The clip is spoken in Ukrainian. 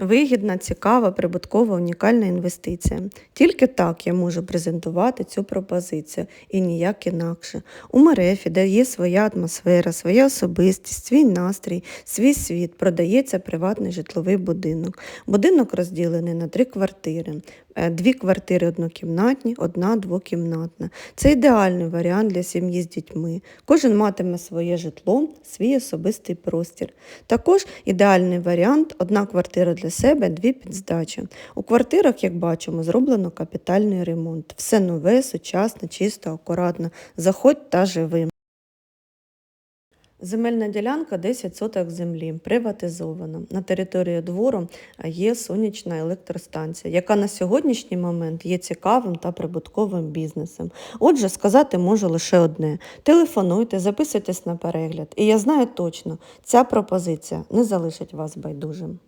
Вигідна, цікава, прибуткова, унікальна інвестиція. Тільки так я можу презентувати цю пропозицію і ніяк інакше. У Мерефі, де є своя атмосфера, своя особистість, свій настрій, свій світ, продається приватний житловий будинок. Будинок розділений на три квартири. Е, Дві квартири однокімнатні, одна двокімнатна. Це ідеальний варіант для сім'ї з дітьми. Кожен матиме своє житло, свій особистий простір. Також ідеальний варіант одна квартира для себе, дві під здачу. У квартирах, як бачимо, зроблено капітальний ремонт. Все нове, сучасне, чисто, акуратно. Заходь та живи. Земельна ділянка 10 соток землі, приватизована. На території двору є сонячна електростанція, яка на сьогоднішній момент є цікавим та прибутковим бізнесом. Отже, сказати можу лише одне: телефонуйте, записуйтесь на перегляд. І я знаю точно, ця пропозиція не залишить вас байдужим.